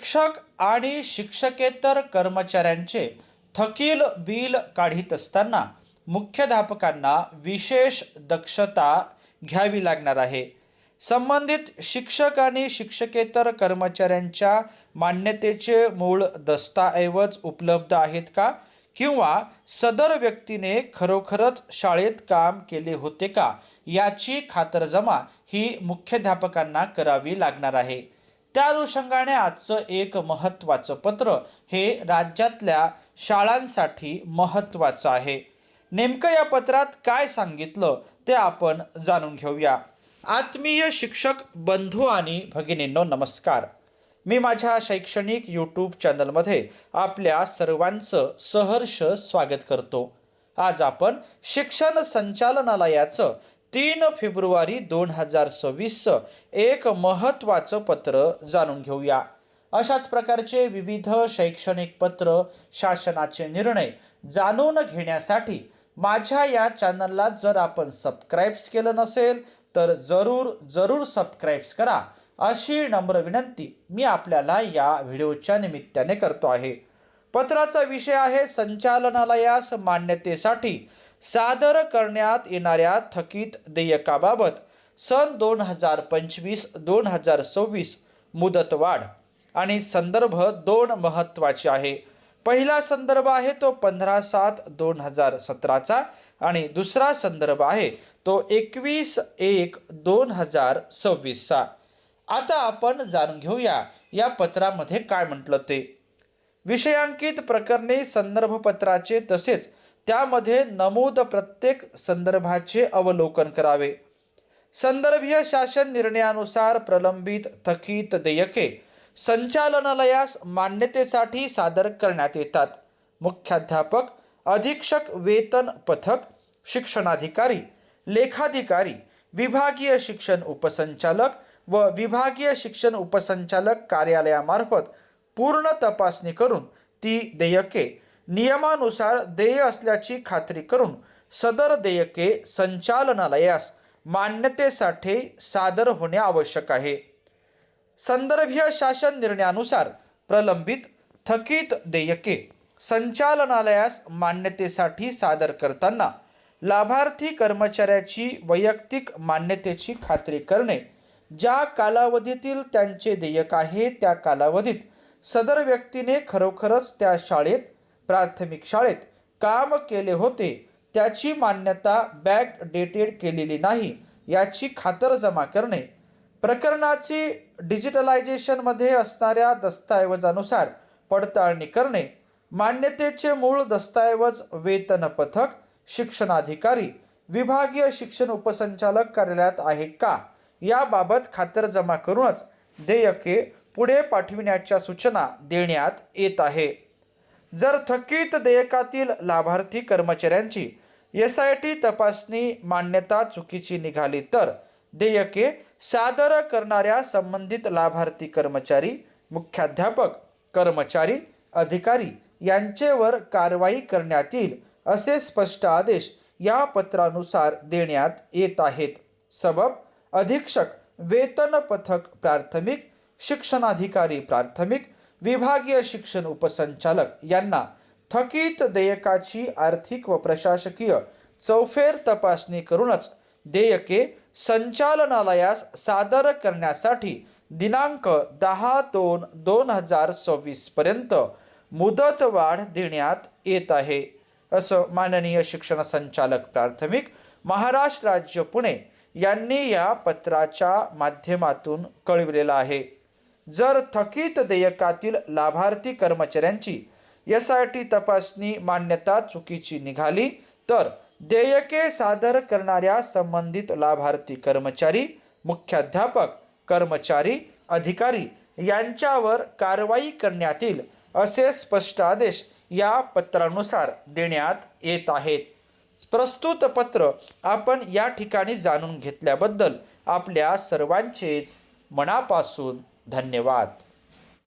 शिक्षक आणि शिक्षकेतर कर्मचाऱ्यांचे थकील बिल काढीत असताना मुख्याध्यापकांना विशेष दक्षता घ्यावी लागणार आहे. संबंधित शिक्षक आणि शिक्षकेतर कर्मचाऱ्यांच्या मान्यतेचे मूळ दस्तऐवज उपलब्ध आहेत का? किंवा सदर व्यक्तीने खरोखरच शाळेत काम केले होते का? याची खातरजमा ही मुख्याध्यापकांना करावी लागणार आहे. त्या अनुषंगाने आजचं एक महत्त्वाचं पत्र हे राज्यातल्या शाळांसाठी महत्त्वाचं आहे. नेमकं या पत्रात काय सांगितलं ते आपण जाणून घेऊया. आत्मीय शिक्षक बंधू आणि भगिनींनो नमस्कार. मी माझ्या शैक्षणिक यूट्यूब चॅनलमध्ये आपल्या सर्वांचं सहर्ष स्वागत करतो. आज आपण शिक्षण संचालनालयाचं तीन फेब्रुवारी दोन हजार सव्वीसचं एक महत्त्वाचं पत्र जाणून घेऊया. अशाच प्रकारचे विविध शैक्षणिक पत्र शासनाचे निर्णय जाणून घेण्यासाठी माझ्या या चॅनलला जर आपण सबस्क्राईब्स केलं नसेल तर जरूर जरूर सबस्क्राईब्स करा. अशी नम्र विनंती मी आपल्याला या व्हिडिओच्या निमित्ताने करतो आहे. पत्राचा विषय आहे संचालनालयास मान्यतेसाठी सादर करण्यात येणाऱ्या थकीत देयकाबाबत सन दोन हजार पंचवीस दोन हजार सव्वीस मुदतवाढ आणि संदर्भ दोन महत्त्वाचे आहे. पहिला संदर्भ आहे तो पंधरा सात दोन हजार सतराचा आणि दुसरा संदर्भ आहे तो एकवीस एक दोन हजार सव्वीसचा. आता आपण जाणून घेऊया या पत्रामध्ये काय म्हटलं ते. विषयांकित प्रकरणे संदर्भ पत्राचे तसेच त्यामध्ये नमूद प्रत्येक संदर्भाचे अवलोकन करावे. संदर्भीय शासन निर्णयानुसार प्रलंबित थकीत देयके संचालनालयास मान्यतेसाठी सादर करण्यात येतात. मुख्याध्यापक अधीक्षक वेतन पथक शिक्षणाधिकारी लेखाधिकारी विभागीय शिक्षण उपसंचालक व विभागीय शिक्षण उपसंचालक कार्यालयामार्फत पूर्ण तपासणी करून ती देयके नियमानुसार देय असल्याची खात्री करून सदर देयके संचालनालयास मान्यतेसाठी सादर होणे आवश्यक आहे. संदर्भीय शासन निर्णयानुसार प्रलंबित थकीत देयके संचालनालयास मान्यतेसाठी सादर करताना लाभार्थी कर्मचाऱ्याची वैयक्तिक मान्यतेची खात्री करणे ज्या कालावधीतील त्यांचे देयक आहे त्या कालावधीत सदर व्यक्तीने खरोखरच त्या शाळेत प्राथमिक शाळेत काम केले होते त्याची मान्यता बॅक डेटेड केलेली नाही याची खातरजमा करणे. प्रकरणाची डिजिटलायझेशनमध्ये असणाऱ्या दस्तऐवजानुसार पडताळणी करणे मान्यतेचे मूळ दस्तऐवज वेतन पथक शिक्षणाधिकारी विभागीय शिक्षण उपसंचालक कार्यालयात आहे का याबाबत खातरजमा करूनच देयके पुढे पाठविण्याच्या सूचना देण्यात येत आहे. जर थकीत देयकातील लाभार्थी कर्मचाऱ्यांची एस आय टी तपासणी मान्यता चुकीची निघाली तर देयके सादर करणाऱ्या संबंधित लाभार्थी कर्मचारी मुख्याध्यापक कर्मचारी अधिकारी यांचेवर कारवाई करण्यात येईल असे स्पष्ट आदेश या पत्रानुसार देण्यात येत आहेत. सबब अधीक्षक वेतन पथक प्राथमिक शिक्षणाधिकारी प्राथमिक विभागीय शिक्षण उपसंचालक यांना थकीत देयकाची आर्थिक व प्रशासकीय चौफेर तपासणी करूनच देयके संचालनालयास सादर करण्यासाठी दिनांक दहा दोन दोन हजार सव्वीस पर्यंत मुदतवाढ देण्यात येत आहे. असं माननीय शिक्षण संचालक प्राथमिक महाराष्ट्र राज्य पुणे यांनी या पत्राच्या माध्यमातून कळविलेलं आहे. जर थकीत देयकातील लाभार्थी कर्मचाऱ्यांची एस आय टी तपासणी मान्यता चुकीची निघाली तर देयके सादर करणाऱ्या संबंधित लाभार्थी कर्मचारी मुख्याध्यापक कर्मचारी अधिकारी यांच्यावर कारवाई करण्यात येईल असे स्पष्ट आदेश या पत्रानुसार देण्यात येत आहेत. प्रस्तुत पत्र आपण या ठिकाणी जाणून घेतल्याबद्दल आपल्या सर्वांचेच मनापासून धन्यवाद.